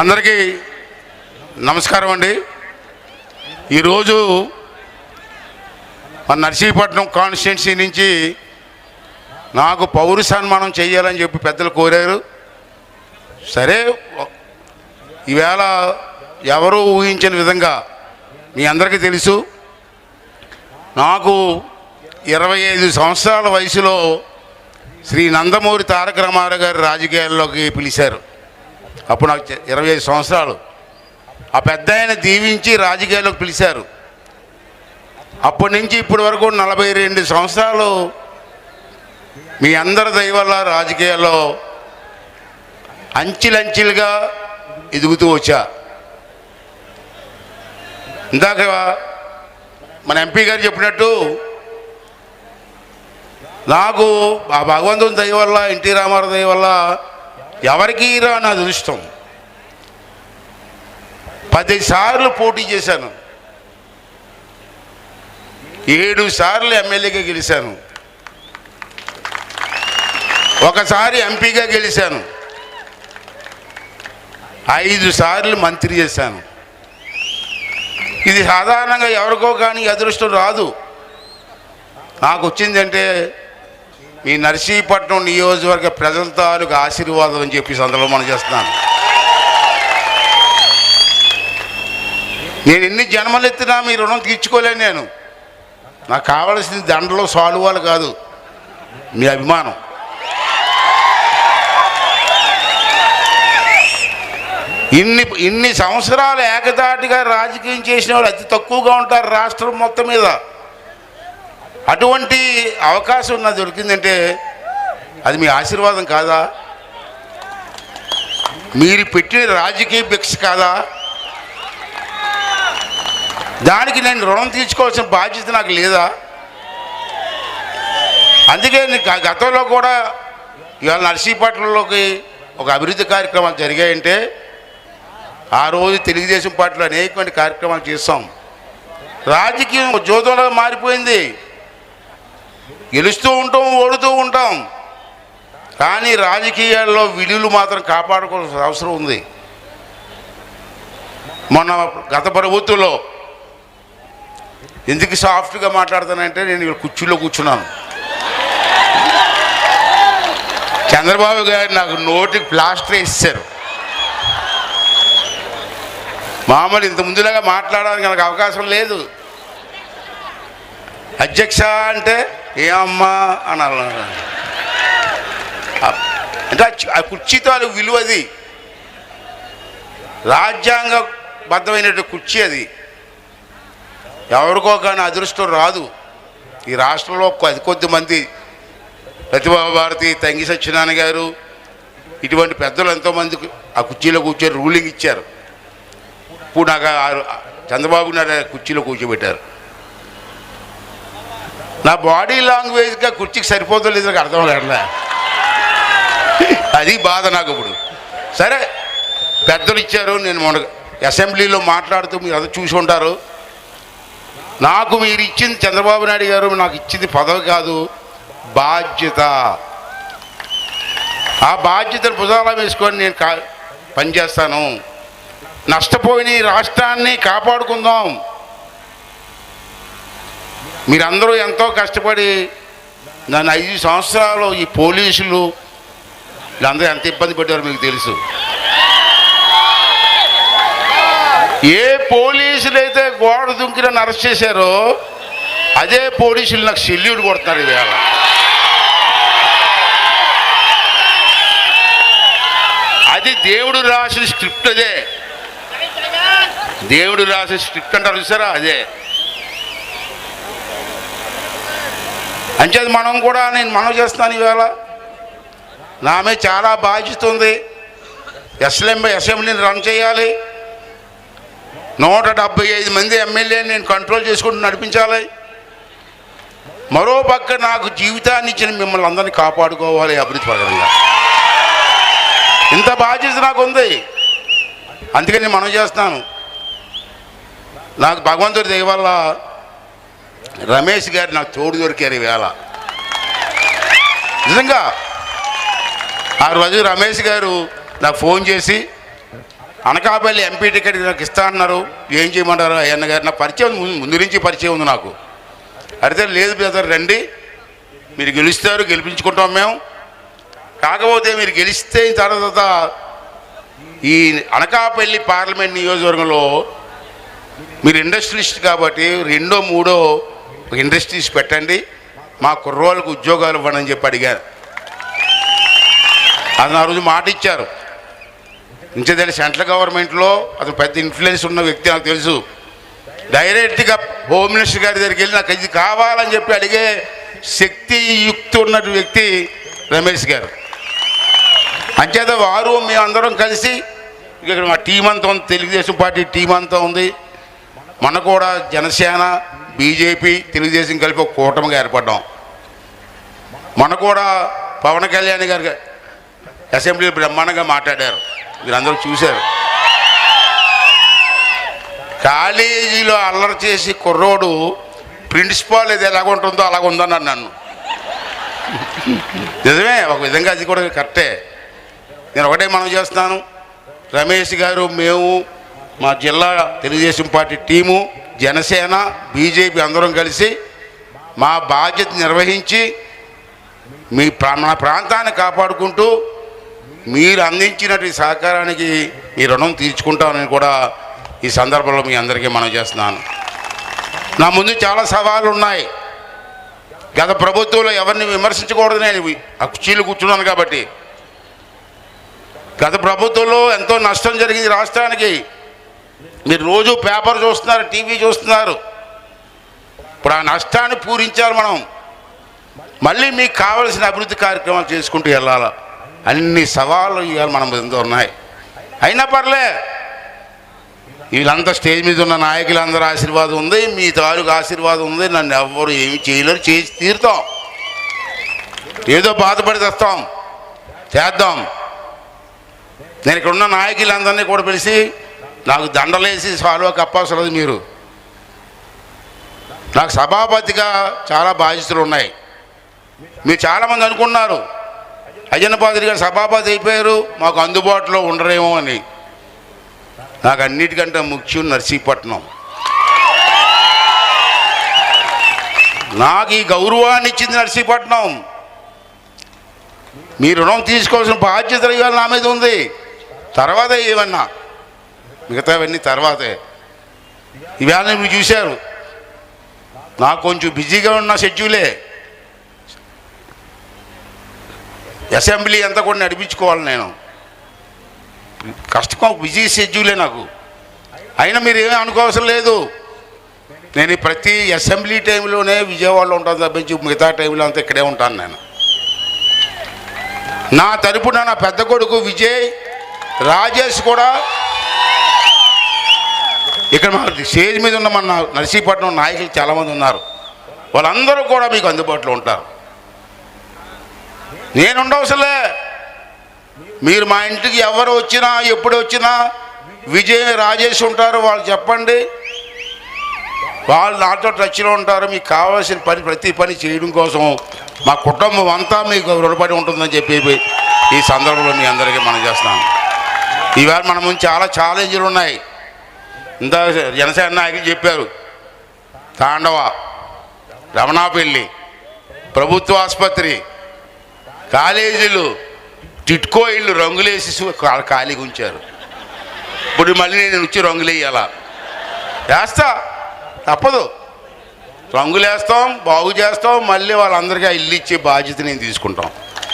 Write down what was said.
అందరికీ నమస్కారం అండి. ఈరోజు మన నర్సీపట్నం కాన్స్టిట్యున్సీ నుంచి నాకు పౌర సన్మానం చేయాలని చెప్పి పెద్దలు కోరారు. సరే ఈవేళ ఎవరు ఊహించిన విధంగా మీ అందరికీ తెలుసు నాకు ఇరవై ఐదు సంవత్సరాల వయసులో శ్రీ నందమూరి తారక రామారావు గారు రాజకీయాల్లోకి పిలిచారు. అప్పుడు నాకు ఇరవై ఐదు సంవత్సరాలు. ఆ పెద్ద ఆయన దీవించి రాజకీయాల్లోకి పిలిచారు. అప్పటి నుంచి ఇప్పటి వరకు నలభై రెండు సంవత్సరాలు మీ అందరి దయవల్ల రాజకీయాల్లో అంచెలంచెలుగా ఎదుగుతూ వచ్చా. ఇందాక మన ఎంపీ గారు చెప్పినట్టు నాకు ఆ భగవంతుని దయ వల్ల ఎన్టీ రామారావు దయ వల్ల ఎవరికి రాని అదృష్టం? పదిసార్లు పోటీ చేశాను. ఏడు సార్లు ఎమ్మెల్యేగా గెలిచాను. ఒకసారి ఎంపీగా గెలిచాను. ఐదు సార్లు మంత్రి చేశాను. ఇది సాధారణంగా ఎవరికో కానీ అదృష్టం రాదు. నాకు వచ్చిందంటే మీ నర్సీపట్నం నియోజకవర్గ ప్రజల తాలూకు ఆశీర్వాదం అని చెప్పి సందర్భం మనం చేస్తున్నాను. నేను ఎన్ని జన్మలు ఎత్తినా మీ రుణం తీర్చుకోలేను నేను. నాకు కావలసింది దండలో సాలువాలు కాదు మీ అభిమానం. ఇన్ని ఇన్ని సంవత్సరాలు ఏకదాటిగా రాజకీయం చేసిన వాళ్ళు అతి తక్కువగా ఉంటారు రాష్ట్రం మొత్తం మీద. అటువంటి అవకాశం నాకు దొరికిందంటే అది మీ ఆశీర్వాదం కాదా? మీరు పెట్టిన రాజకీయ భిక్ష కాదా? దానికి నేను రుణం తీర్చుకోవాల్సిన బాధ్యత నాకు లేదా? అందుకే నేను గతంలో కూడా ఇవాళ నర్సీపట్నంలోకి ఒక అభివృద్ధి కార్యక్రమాలు జరిగాయంటే ఆ రోజు తెలుగుదేశం పార్టీలో అనేకమైన కార్యక్రమాలు చేస్తాం రాజకీయం జోదంలో మారిపోయింది. గెలుస్తూ ఉంటాం ఓడుతూ ఉంటాం. కానీ రాజకీయాల్లో విలువలు మాత్రం కాపాడుకోవాల్సిన అవసరం ఉంది. మొన్న గత ప్రభుత్వంలో ఎందుకు సాఫ్ట్గా మాట్లాడుతానంటే నేను ఇక్కడ కుర్చీలో కూర్చున్నాను. చంద్రబాబు గారు నాకు నోటికి ప్లాస్టర్ ఇస్తారు మామూలు ఇంత ముందులాగా మాట్లాడడానికి నాకు అవకాశం లేదు. అధ్యక్ష అంటే ఏమమ్మా అని అన్నారు అంటే ఆ కుర్చీతో విలువ అది. రాజ్యాంగబద్ధమైనటువంటి కుర్చీ అది. ఎవరికో కానీ అదృష్టం రాదు. ఈ రాష్ట్రంలో కొద్ది కొద్ది మంది ప్రతిభా భారతి తంగి సత్యనారాయణ గారు ఇటువంటి పెద్దలు ఎంతోమందికి ఆ కుర్చీలో కూర్చొని రూలింగ్ ఇచ్చారు. ఇప్పుడు నాకు చంద్రబాబు నాయుడు కుర్చీలో కూర్చోబెట్టారు. నా బాడీ లాంగ్వేజ్గా కుర్చీకి సరిపోతలేదు నాకు అర్థం కావట్లే. అది బాధ నాకు ఇప్పుడు. సరే పెద్దలు ఇచ్చారు నేను మొన్న అసెంబ్లీలో మాట్లాడుతూ మీరు అది చూసి ఉంటారు. నాకు మీరు ఇచ్చింది చంద్రబాబు నాయుడు గారు నాకు ఇచ్చింది పదవి కాదు బాధ్యత. ఆ బాధ్యతను భుజాల వేసుకొని నేను కా పనిచేస్తాను. నష్టపోయిన ఈ రాష్ట్రాన్ని కాపాడుకుందాం. మీరందరూ ఎంతో కష్టపడి నన్ను ఐదు సంవత్సరాలు ఈ పోలీసులు వీళ్ళందరూ ఎంత ఇబ్బంది పెట్టారో మీకు తెలుసు. ఏ పోలీసులు అయితే గోడ దుంకి నన్ను అరెస్ట్ చేశారో అదే పోలీసులు నాకు సెల్యూట్ కొడుతున్నారు ఇవాళ. అది దేవుడు రాసిన స్క్రిప్ట్ అదే. దేవుడు రాసిన స్క్రిప్ట్ అంటారు చూసారా? అదే. అంచేది మనం కూడా నేను మనం చేస్తాను ఈవేళ. నామే చాలా బాధ్యత ఉంది. ఎస్ఎంబీ అసెంబ్లీని రన్ చేయాలి. నూట డెబ్బై ఐదు మంది ఎమ్మెల్యేని నేను కంట్రోల్ చేసుకుంటూ నడిపించాలి. మరో పక్క నాకు జీవితాన్ని ఇచ్చిన మిమ్మల్ని అందరినీ కాపాడుకోవాలి అభివృద్ధి పరంగా. ఇంత బాధ్యత నాకు ఉంది. అందుకని నేను మనం చేస్తాను నాకు భగవంతుడి దయ వల్ల రమేష్ గారు నాకు తోడు దొరికారు ఈవేళ. నిజంగా ఆ రోజు రమేష్ గారు నాకు ఫోన్ చేసి అనకాపల్లి ఎంపీ టికెట్ నాకు ఇస్తా అన్నారు. ఏం చేయమంటారు అయ్యన్న గారు? నా పరిచయం ఉంది, ముందు నుంచి పరిచయం ఉంది నాకు. అయితే లేదు బ్రదర్ రండి. మీరు గెలుస్తారు గెలిపించుకుంటాం మేము. కాకపోతే మీరు గెలిస్తే తర్వాత ఈ అనకాపల్లి పార్లమెంట్ నియోజకవర్గంలో మీరు ఇండస్ట్రియలిస్ట్ కాబట్టి రెండో మూడో ఒక ఇండస్ట్రీస్ పెట్టండి మా కుర్రోళ్ళకు ఉద్యోగాలు ఇవ్వండి అని చెప్పి అడిగారు. అది ఆ రోజు మాట ఇచ్చారు. ఇంచేదాన్ని సెంట్రల్ గవర్నమెంట్లో అతను పెద్ద ఇన్ఫ్లుయెన్స్ ఉన్న వ్యక్తి నాకు తెలుసు. డైరెక్ట్గా హోమ్ మినిస్టర్ గారి దగ్గరికి వెళ్ళి నాకు ఇది కావాలని చెప్పి అడిగే శక్తి యుక్తి ఉన్న వ్యక్తి రమేష్ గారు. అంచేత వారు మేమందరం కలిసి ఇక్కడ మా టీం అంతా ఉంది తెలుగుదేశం పార్టీ టీం అంతా ఉంది. మన కూడా జనసేన బీజేపీ తెలుగుదేశం కలిపి ఒక కూటమిగా ఏర్పడ్డాం. మన కూడా పవన్ కళ్యాణ్ గారు అసెంబ్లీలో బ్రహ్మాండంగా మాట్లాడారు. మీరందరూ చూశారు. కాలేజీలో అల్లరి చేసి కుర్రోడు ప్రిన్సిపాల్ ఇది ఎలాగుంటుందో అలాగ ఉందన్నాను నన్ను. నిజమే ఒక విధంగా అది కూడా కరెక్టే. నేను ఒకటే మనం చేస్తున్నాను. రమేష్ గారు మేము మా జిల్లా Telugu Desam party team Janasena BJP అందరం కలిసి మా బాధ్యత నిర్వహించి మీ ప్రా- మన ప్రాంతాన్ని కాపాడుకుంటూ మీరు అందించినటువంటి సహకారానికి మీ రుణం తీర్చుకుంటామని కూడా ఈ సందర్భంలో మీ అందరికీ మనం చేస్తున్నాను. నా ముందు చాలా సవాళ్ళు ఉన్నాయి గత ప్రభుత్వంలో ఎవరిని విమర్శించకూడదు నేను ఆ కుర్చీలు కూర్చున్నాను కాబట్టి. గత ప్రభుత్వంలో ఎంతో నష్టం జరిగింది రాష్ట్రానికి. మీరు రోజు పేపర్ చూస్తున్నారు టీవీ చూస్తున్నారు. ఇప్పుడు ఆ నష్టాన్ని పూరించాలి మనం. మళ్ళీ మీకు కావలసిన అభివృద్ధి కార్యక్రమాలు చేసుకుంటూ వెళ్ళాలి? అన్ని సవాళ్ళు ఇవాళ మన ముందు ఉన్నాయి. అయినా పర్లే వీళ్ళంతా స్టేజ్ మీద ఉన్న నాయకులందరూ ఆశీర్వాదం ఉంది మీ తాలూకు ఆశీర్వాదం ఉంది నన్ను ఎవ్వరు ఏమి చేయలేరు చేసి తీరుతాం. ఏదో బాధపడి తెస్తాం చేద్దాం. నేను ఇక్కడ ఉన్న నాయకులందరినీ కూడా పిలిచి నాకు దండలేసి సాల్వ కప్పాల్సినది మీరు. నాకు సభాపతిగా చాలా బాధ్యతలు ఉన్నాయి మీరు చాలామంది అనుకున్నారు. అయ్యన్న పాత్రి గారు సభాపతి అయిపోయారు మాకు అందుబాటులో ఉండరేమో అని. నాకు అన్నిటికంటే ముఖ్యం నర్సీపట్నం. నాకు ఈ గౌరవాన్ని ఇచ్చింది నర్సీపట్నం. మీ రుణం తీసుకోవాల్సిన బాధ్యత ఇవాళ నా మీద ఉంది. తర్వాత ఏమన్నా? మిగతావన్నీ తర్వాతే. ఇవాళ మీరు చూశారు. నాకు కొంచెం బిజీగా ఉన్న షెడ్యూలే. అసెంబ్లీ అంతా కూడా నడిపించుకోవాలి నేను. కష్టం బిజీ షెడ్యూలే నాకు. అయినా మీరు ఏమీ అనుకోవసరం లేదు. నేను ప్రతి అసెంబ్లీ టైంలోనే విజయవాడలో ఉంటాను తప్పించి మిగతా టైంలో అంతా ఇక్కడే ఉంటాను నేను. నా తరపున నా పెద్ద కొడుకు విజయ్ రాజేష్ కూడా ఇక్కడ మన స్టేజ్ మీద ఉన్న మన నర్సీపట్నం నాయకులు చాలామంది ఉన్నారు. వాళ్ళందరూ కూడా మీకు అందుబాటులో ఉంటారు. నేను ఉండవసలే. మీరు మా ఇంటికి ఎవరు వచ్చినా ఎప్పుడు వచ్చినా విజయ్ రాజేష్ ఉంటారు వాళ్ళు చెప్పండి. వాళ్ళు నాతో టచ్లో ఉంటారు మీకు కావాల్సిన పని ప్రతి పని చేయడం కోసం మా కుటుంబం అంతా మీకు రుణపడి ఉంటుందని చెప్పి ఈ సందర్భంలో మీ అందరికీ మనం చేస్తున్నాను ఈవేళ మన ముందు చాలా ఛాలెంజ్లు ఉన్నాయి. ఇంత జనసేన నాయకులు చెప్పారు. తాండవ రమణాపల్లి ప్రభుత్వ ఆసుపత్రి కాలేజీలు టిట్కో ఇళ్ళు రంగులేసి ఖాళీగా ఉంచారు. ఇప్పుడు మళ్ళీ నేను వచ్చి రంగులు వేయాలా వేస్తా తప్పదు. రంగులేస్తాం బాగు చేస్తాం మళ్ళీ వాళ్ళందరికీ ఆ ఇల్లు ఇచ్చే బాధ్యత నేను తీసుకుంటాం.